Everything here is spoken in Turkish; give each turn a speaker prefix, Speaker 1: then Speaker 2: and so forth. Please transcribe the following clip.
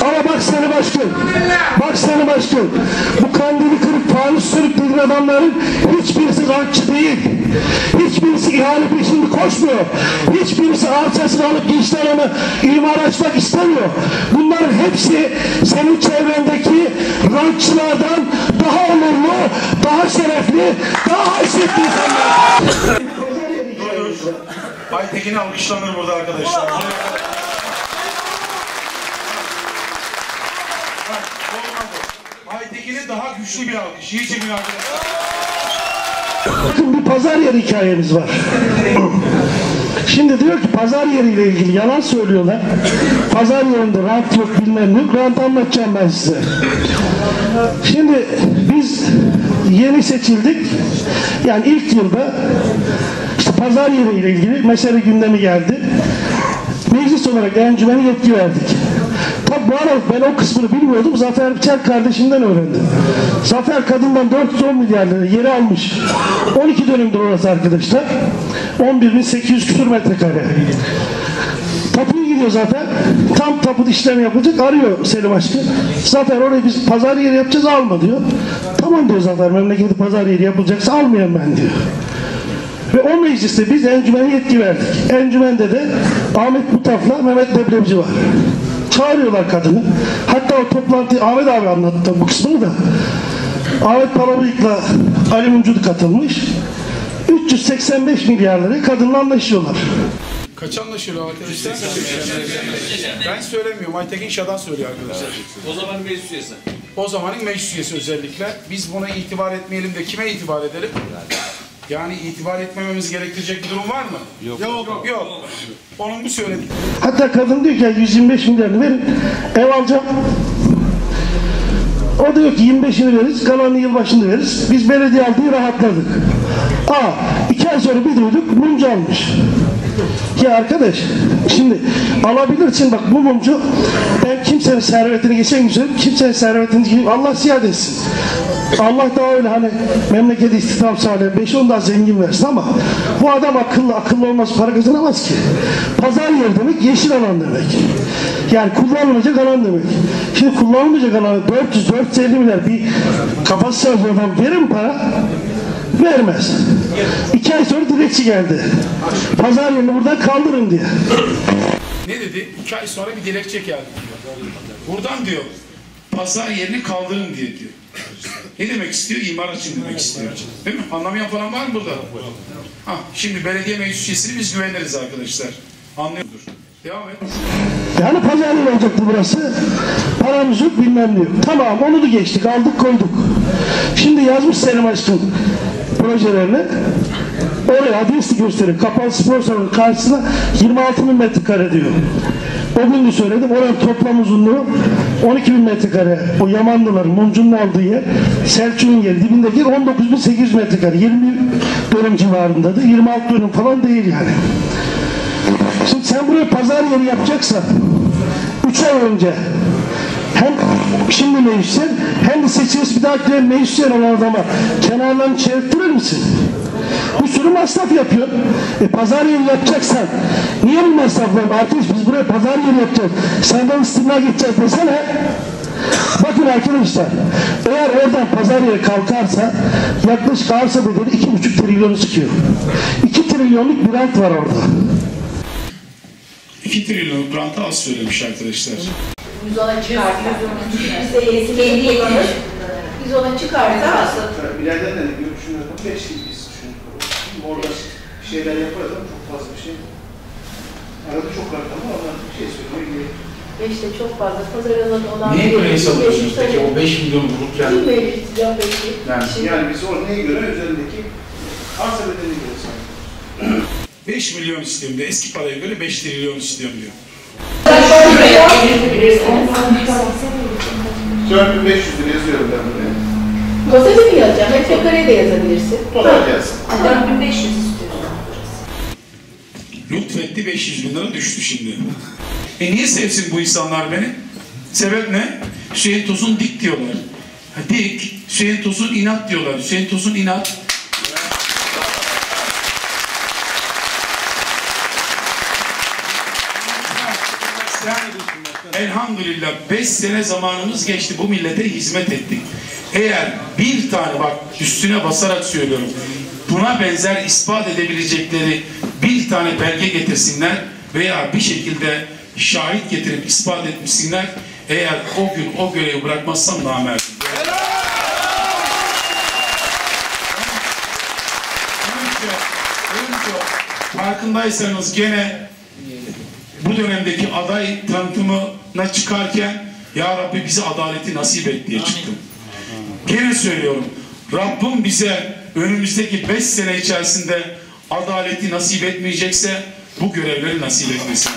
Speaker 1: Ama bak seni başkan. Bak seni başkan. Bu kandili kırıp fanus sürüklediğin adamların hiçbirisi rantçı değil. Hiçbirisi ihale peşinde koşmuyor. Hiçbirisi arçasını alıp gençlerine imar açmak istemiyor. Bunların hepsi senin çevrendeki rantçılardan daha onurlu, daha şerefli, daha haysiyetli insanlar.
Speaker 2: Aytekin alkışlanır burada arkadaşlar. Bak, olmadı. Aytekin'e daha güçlü bir alkış. İyi çekin arkadaşlar.
Speaker 1: Bakın bir pazar yeri hikayemiz var. Şimdi diyor ki pazar yeriyle ilgili yalan söylüyorlar. Pazar yerinde rant yok bilmem yok. Rant anlatacağım ben size. Şimdi biz yeni seçildik. Yani ilk yılda işte pazar yeriyle ilgili mesele gündemi geldi. Meclis olarak encümene yetki verdik. Bu arada ben o kısmını bilmiyordum. Zafer Biçer kardeşimden öğrendim. Zafer kadından 410 milyar lira yeri almış. 12 dönümdür orası arkadaşlar. 11.800 küsur metrekare. Tapuya gidiyor zaten. Tam tapu işlemi yapılacak. Arıyor Selim Aşkı. Zafer orayı biz pazar yeri yapacağız alma diyor. Tamam diyor Zafer memleketi pazar yeri yapılacaksa almayayım ben diyor. Ve o mecliste biz encümene yetki verdik. Encümende de Ahmet Mutaf'la Mehmet Debremci var. Çağırıyorlar kadını. Hatta o toplantıyı Ahmet abi anlattı bu kısmını da. Ahmet Palabıyık'la Ali Mumcudu katılmış. 385 milyar liraya kadınla anlaşıyorlar.
Speaker 2: Kaç anlaşılıyor arkadaşlar? Ben söylemiyorum. Aytekin Şadan söylüyor arkadaşlar.
Speaker 3: O zaman meclis üyesi.
Speaker 2: O zamanın meclis üyesi özellikle. Biz buna itibar etmeyelim de kime itibar edelim? Yani itibar etmememiz gerektirecek bir durum var mı? Yok. Yok. Yok. Onun bu söyledi.
Speaker 1: Hatta kadın diyor ki "Ya 125 milyarını verin ev alacağım. O diyor ki 25'ini veririz, kalanını yılbaşında veririz. Biz belediye aldığı rahatladık. Aa, iki ay sonra bir duyduk mumcu almış. Ya arkadaş, şimdi alabilirsin bak bu mumcu ben kimsenin servetini geçen gün söyledim, kimsenin servetini Allah ziyade etsin. Allah da öyle hani memleketi istihdam sağlayan 5-10 daha zengin versin ama bu adam akıllı akıllı olmaz para kazanamaz ki. Pazar yeri demek yeşil alan demek. Yani kullanılacak alan demek. Şimdi kullanılmayacak alan 400-450 milyar bir kafası çalışan adam verir mi para? Vermez. İki ay sonra dilekçi geldi. Pazar yerini buradan kaldırın diye.
Speaker 2: Ne dedi? İki ay sonra bir dilekçe geldi. Buradan diyor pazar yerini kaldırın diye diyor. Ne demek istiyor? İmar açın demek istiyor. Değil mi? Anlamayan falan var mı burada? Ha, şimdi belediye meclis biz güveniriz arkadaşlar. Anlıyordur. Devam et.
Speaker 1: Yani pazar yeri olacaktı burası. Paramız yok bilmem ne. Tamam onu da geçtik aldık koyduk. Şimdi yazmış Selim Aşkın projelerini. Oraya adresi gösteriyor. Kapalı spor salonu karşısına 26 bin metrekare diyor. O söyledim. Oranın toplam uzunluğu 12 bin metrekare. O Yamanlıların, Mumcu'nun aldığı yer. Selçuk'un yeri. Dibindeki yer 19 bin 800 metrekare. 20 dönüm civarındadır. 26 dönüm falan değil yani. Şimdi sen buraya pazar yeri yapacaksan 3 ay önce hem şimdi meclisten hem de seçilmiş bir dahaki meclisten olan adama kenarlarını çevirttirir misin? Bir sürü masraf yapıyor. E pazar yeri yapacaksan niye bu masraflar? Arkadaş biz buraya pazar yeri yapacağız. Senden istimna gideceğiz desene. Bakın arkadaşlar eğer oradan pazar yeri kalkarsa yaklaşık arsa bedeli iki buçuk trilyonu çıkıyor. 2 trilyonluk bir rant var orada.
Speaker 2: 2 trilyon grantı az söylemiş arkadaşlar.
Speaker 4: Biz ona çıkarsa, biz ona çıkarsa
Speaker 5: İleriden de düşünüyorum. Beş gibi biz düşünüyoruz. Orada bir şeyler yaparız ama çok fazla bir şey. Arada çok rakam var ama bir şey söylüyor.
Speaker 4: beşte çok fazla pazar alanı olan
Speaker 2: Niye böyle hesaplıyorsunuz peki o 5 milyon bulurken?
Speaker 4: Kim size o beşi?
Speaker 2: Yani-
Speaker 4: Şimdi
Speaker 5: Yani biz o neye göre üzerindeki arsa bedeline göre sayıyoruz.
Speaker 2: 5 milyon istiyorum diyor. Eski paraya göre 5 trilyon istiyorum diyor.
Speaker 5: 4500 lira yazıyorum ben buraya.
Speaker 4: Gazete mi yazacaksın? Metrekare de yazabilirsin.
Speaker 5: Kolay gelsin.
Speaker 4: 4500 istiyorum.
Speaker 2: Lütfetti 500 bin lira düştü şimdi. E niye sevsin bu insanlar beni? Sebep ne? Hüseyin Tosun dik diyorlar. Ha, dik. Hüseyin Tosun inat diyorlar. Hüseyin Tosun inat. elhamdülillah 5 sene zamanımız geçti bu millete hizmet ettik. Eğer bir tane bak üstüne basarak söylüyorum buna benzer ispat edebilecekleri tane belge getirsinler veya bir şekilde şahit getirip ispat etmişsinler eğer o gün o görevi bırakmazsam namerdim. Önce, önce farkındaysanız gene bu dönemdeki aday tanıtımına çıkarken Ya Rabbi bize adaleti nasip et diye çıktım. Gene söylüyorum. Rabbim bize önümüzdeki beş sene içerisinde adaleti nasip etmeyecekse bu görevleri nasip etmesin.